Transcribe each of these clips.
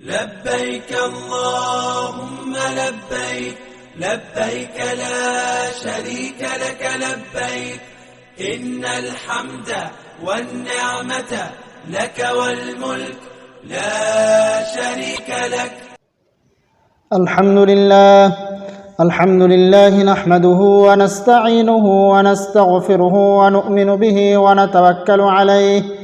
لبيك اللهم لبيك لبيك لا شريك لك لبيك. إن الحمد والنعمة لك والملك لا شريك لك. الحمد لله الحمد لله نحمده ونستعينه ونستغفره ونؤمن به ونتوكل عليه.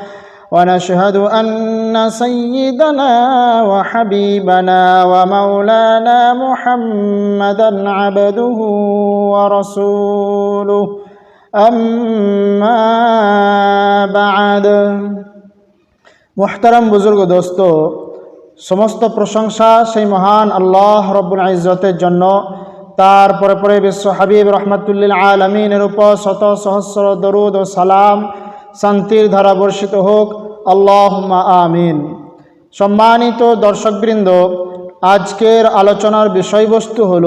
ونشهد ان سيدنا وحبيبنا ومولانا محمدا عبده ورسوله اما بعد محترم بزرگ دوستو সমস্ত প্রশংসা সেই মহান আল্লাহ রব্বুল ইজ্জতের জন্য তার পরে পরে বিশ্ব হাবিব রহমতুল্লিল আলমিনের উপর শত সহস্র দরুদ ও সালাম শান্তির ধারা বর্ষিত হোক আল্লাহ আমিন সম্মানিত দর্শকবৃন্দ আজকের আলোচনার বিষয়বস্তু হল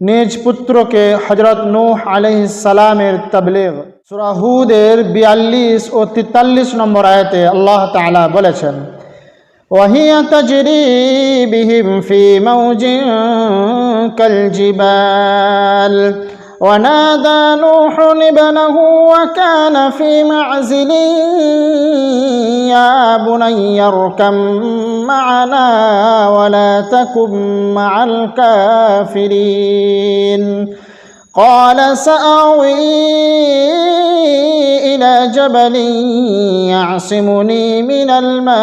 নিজ পুত্রকে হজরত নূহ আলহিসালামের তবলিগ সুরাহুদের বিয়াল্লিশ ও তেতাল্লিশ নম্বর আয়তে আল্লাহ তালা বলেছেন وهي تجري بهم في موج كالجبال ونادى نوح ابنه وكان في معزل يا بني اركم معنا ولا تكن مع الكافرين. قال سأوي إلى جبل يعصمني من الماء.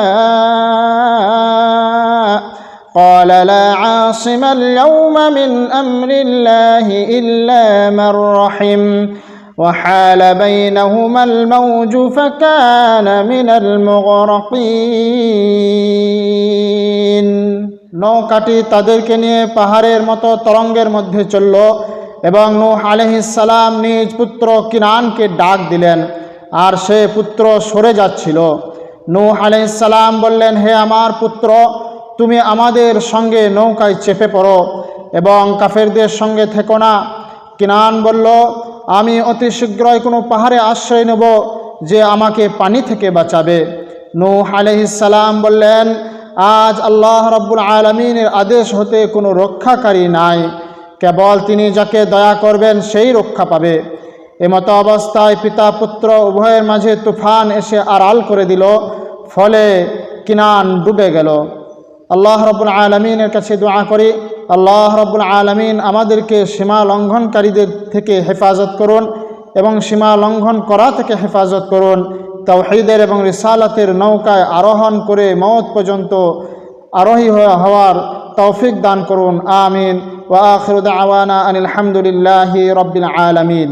قال لا عاصم اليوم من امر الله الا من رحم وحال بينهما الموج فكان من المغرقين নৌকাটি তাদেরকে নিয়ে পাহাড়ের মতো তরঙ্গের মধ্যে চলল এবং নূহ আলহিসাল্লাম নিজ পুত্র কিনানকে ডাক দিলেন আর সে পুত্র সরে যাচ্ছিল নূহ আলহিসাল্লাম বললেন হে আমার পুত্র তুমি আমাদের সঙ্গে নৌকায় চেপে পড়ো এবং কাফেরদের সঙ্গে থেকো না। কিনান বলল, আমি অতি শীঘ্রই কোনো পাহাড়ে আশ্রয় নেব যে আমাকে পানি থেকে বাঁচাবে। নূহ আলহিসাল্লাম বললেন, আজ আল্লাহ রব্বুল আলমিনের আদেশ হতে কোনো রক্ষাকারী নাই। কেবল তিনি যাকে দয়া করবেন সেই রক্ষা পাবে। এমতো অবস্থায় পিতা পুত্র উভয়ের মাঝে তুফান এসে আড়াল করে দিল, ফলে কিনান ডুবে গেল। আল্লাহ রব্বুল আলমিনের কাছে দোয়া করি। আল্লাহ রব্বুল আলমিন আমাদেরকে সীমা লঙ্ঘনকারীদের থেকে হেফাজত করুন এবং সীমা লঙ্ঘন করা থেকে হেফাজত করুন। তাওহিদের এবং রিসালাতের নৌকায় আরোহণ করে মৌত পর্যন্ত আরোহী হওয়ার তৌফিক দান করুন। আমিন। ওয়া আখির দাওয়ানা আনিল হামদুলিল্লাহি রব্বিল আলামিন।